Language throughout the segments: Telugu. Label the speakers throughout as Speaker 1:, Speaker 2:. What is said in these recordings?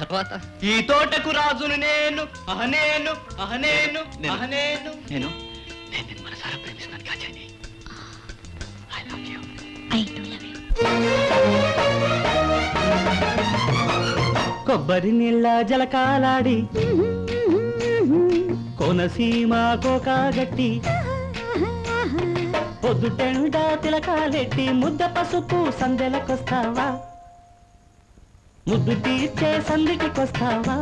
Speaker 1: తర్వాత?
Speaker 2: ఈ తోటకు రాజును నేను అహనేను అహనేను
Speaker 1: నేను.
Speaker 2: అహనేను
Speaker 1: నేను. నేను? నిన్ను మనసారా ప్రేమిస్తున్నాను కాచాని I love you
Speaker 3: I do love you
Speaker 2: కొబ్బరి నీళ్ళ జలకాలాడి కోనసీమ కోకాగట్టి పొద్దుటెండ తిలకాలెట్టి ముద్ద పసుపు సందెలకొస్తావా? ముద్దు తీర్చే సందిటికొస్తావా?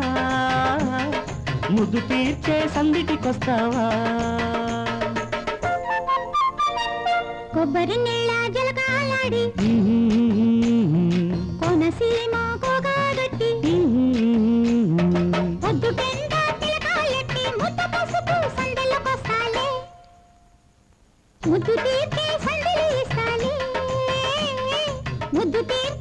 Speaker 2: ముద్దు తీర్చే సందిటికొస్తావా?
Speaker 3: కొబ్బరి నీళ్ళ జలకాలాడి కోనసీమ కోగాగట్టి పొద్దు పెండ తిలకాలెట్టి ముద్ద పసుపు సందెలకొస్తాలే. ముద్దు తీర్చే సందెలు ఇస్తాలే. ముద్దు తీర్చే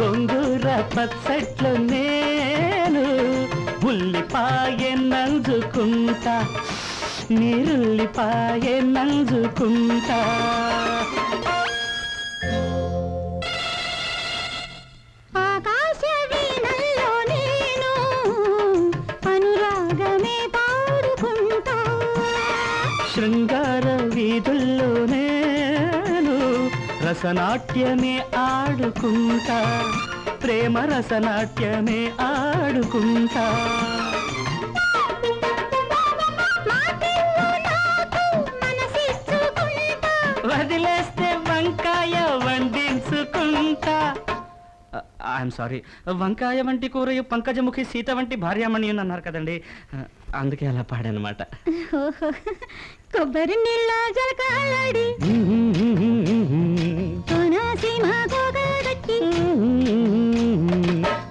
Speaker 2: గొంగూర పచ్చట్లు నేను ఉల్లిపాయ నంజుకుంటా. నీరుల్లిపాయ నంజుకుంటా. శృంగార వీధుల్లో నేను రసనాట్యమే ఆడుకుంటా. ప్రేమ రసనాట్యమే ఆడుకుంటా. వదిలేస్తే వంకాయ వండించుకుంటా. ఐఎమ్ సారీ వంకాయ వంటి కూర పంకజముఖి సీత వంటి భార్యామణి అని అన్నారు కదండి. ఆ, అందుకే అలా పాడనమాట.
Speaker 3: కొబ్బరి నీళ్ళ జలకాలాడి. కోనసీమ కోగాగట్టి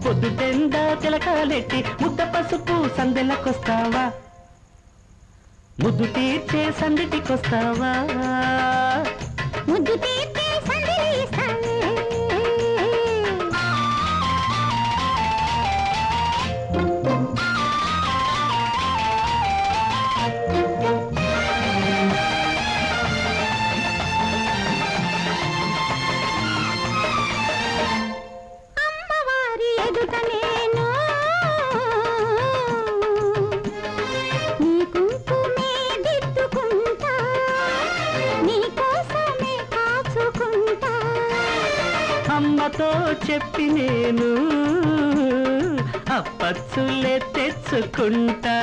Speaker 2: పొద్దుటెండ తిలకాలెట్టి ముద్ద పసుపు సందెలకొస్తావా? ముద్దు తీర్చే సందిటికొస్తావా?
Speaker 3: ముద్దు తీర్చే
Speaker 2: అమ్మతో చెప్పి నేను అప్పచ్చులే తెచ్చుకుంటా.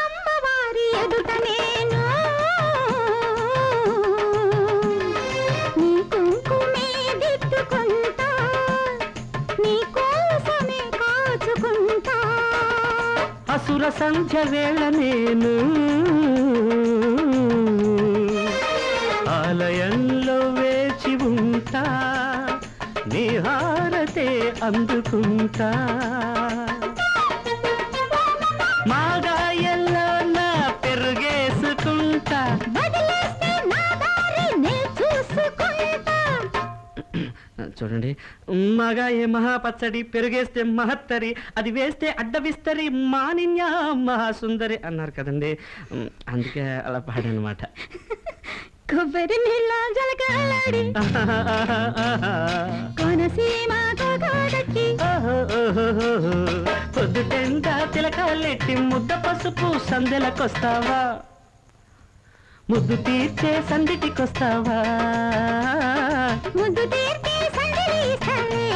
Speaker 3: అమ్మవారి ఎదుట నేను నీ కుంకుమే దిద్దుకుంటా నీ కోసమే కాచుకుంటా.
Speaker 2: అసుర సంధ్య వేళ నేను ఆలయంలో వేచి ఉంటా నీ హారతే అందుకుంటా. మాగాయల్లో నా పెరుగేసుకుంటా. చూడండి మగా ఏ మహాపచ్చడి పెరుగేస్తే మహత్తరి అది వేస్తే అడ్డవిస్తరి మానిన్య మహాసుందరి అన్నారు కదండి. అందుకే అలా పాడనమాట.
Speaker 3: కొబ్బరి నీళ్ళ జలకాలాడి. కోనసీమ కోగాడట్టి
Speaker 2: పొద్దుటెంట తిలకాలెట్టి ముద్ద పసుపు సందెలకొస్తావా? ముద్దు తీర్చే సందిటికొస్తావా?
Speaker 3: ముద్దు తీర్చే సందడి ఇస్తాలే